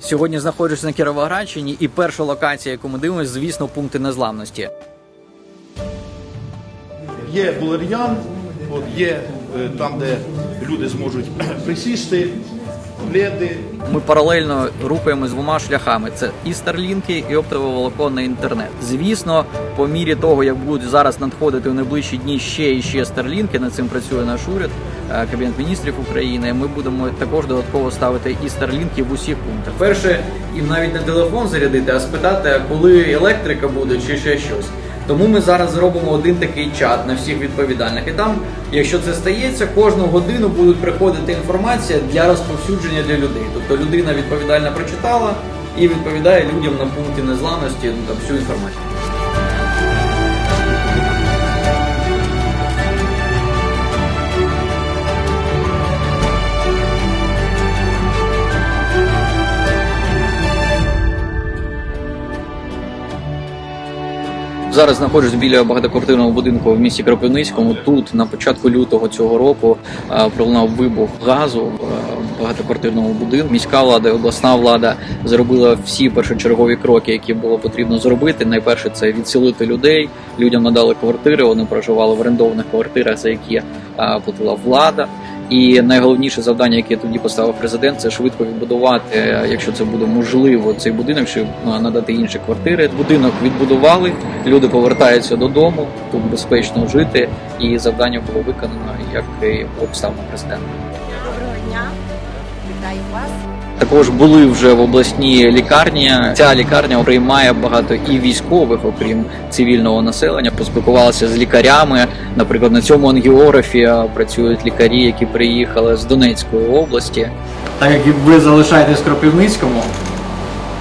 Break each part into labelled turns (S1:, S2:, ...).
S1: Сьогодні знаходжусь на Кіровоградщині, і перша локація, яку ми дивимося, звісно, пункти незламності.
S2: Є булер'ян, є е, там, де люди зможуть присісти, пледи.
S1: Ми паралельно рухаємось двома шляхами: це і старлінки, і оптоволоконний інтернет. Звісно, по мірі того, як будуть зараз надходити в найближчі дні ще і ще старлінки, над цим працює наш уряд, е, кабінет міністрів України. Ми будемо також додатково ставити і старлінки в усіх пунктах. Перше, і навіть не телефон зарядити, а спитати, коли електрика буде, чи ще щось. Тому ми зараз зробимо один такий чат на всіх відповідальних. І там, якщо це стається, кожну годину будуть приходити інформація для розповсюдження для людей. Тобто людина відповідальна прочитала і відповідає людям на пункті незламності ну, там, всю інформацію. Зараз знаходжусь біля багатоквартирного будинку в місті Кропивницькому. Тут на початку лютого цього року е, пролунав вибух газу в е, багатоквартирному будинку. Міська влада і обласна влада зробила всі першочергові кроки, які було потрібно зробити. Найперше це відселити людей. Людям надали квартири. Вони проживали в орендованих квартирах, за які е, платила влада. І найголовніше завдання, яке тоді поставив президент, це швидко відбудувати, якщо це буде можливо, цей будинок, щоб е, надати інші квартири. Будинок відбудували, люди повертаються додому, тут безпечно жити, і завдання було виконано, як і обстав президента.
S3: Доброго дня, вітаю вас.
S1: Також були вже в обласній лікарні. Ця лікарня приймає багато і військових, окрім цивільного населення. Поспілкувалися з лікарями. Наприклад, на цьому ангіографі працюють лікарі, які приїхали з Донецької області. Так як ви залишаєтесь в Кропивницькому,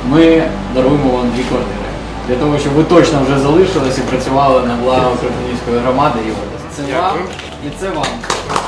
S1: ми даруємо вам дві квартири для того, щоб ви точно вже залишились і працювали на благо Кропивницької громади і області. Це вам і це вам.